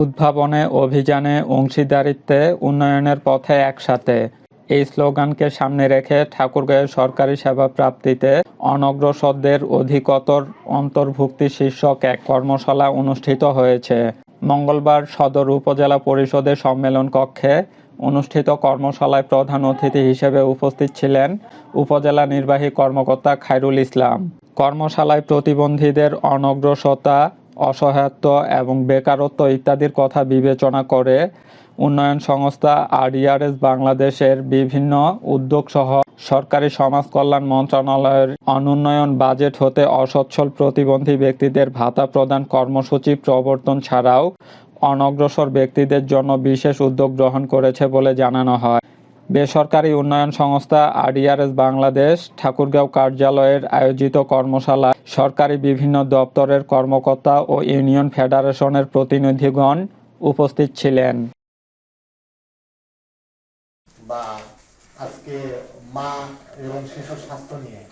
উদ্ভাবনে, অভিযানে, অংশীদারিত্বে, উন্নয়নের পথে একসাথে। এই স্লোগানকে সামনে রেখে ঠাকুরগাঁওয়ের সরকারি সেবা প্রাপ্তিতে অনগ্রসরদের অধিকতর অন্তর্ভুক্তি শীর্ষক এক কর্মশালা অনুষ্ঠিত হয়েছে। মঙ্গলবার সদর উপজেলা পরিষদের সম্মেলন কক্ষে অনুষ্ঠিত কর্মশালায় প্রধান অতিথি হিসেবে উপস্থিত ছিলেন উপজেলা নির্বাহী কর্মকর্তা খায়রুল ইসলাম। কর্মশালায় প্রতিবন্ধীদের অনগ্রসরতা অসহায়ত্ব এবং বেকারত্ব ইত্যাদির কথা বিবেচনা করে উন্নয়ন সংস্থা আরইআরএস বাংলাদেশের বিভিন্ন উদ্যোগসহ সরকারি সমাজ কল্যাণ মন্ত্রণালয়ের অনুন্নয়ন বাজেট হতে অসচ্ছল প্রতিবন্ধী ব্যক্তিদের ভাতা প্রদান কর্মসূচি প্রবর্তন ছাড়াও অনগ্রসর ব্যক্তিদের জন্য বিশেষ উদ্যোগ গ্রহণ করেছে বলে জানানো হয়। বেসরকারি উন্নয়ন সংস্থা আরডিআরএস বাংলাদেশ ঠাকুরগাঁও কার্যালয়ের আয়োজিত কর্মশালায় সরকারি বিভিন্ন দপ্তরের কর্মকর্তা ও ইউনিয়ন ফেডারেশনের প্রতিনিধিগণ উপস্থিত ছিলেন। বা আজকে মা এবং শিশুর স্বাস্থ্য নিয়ে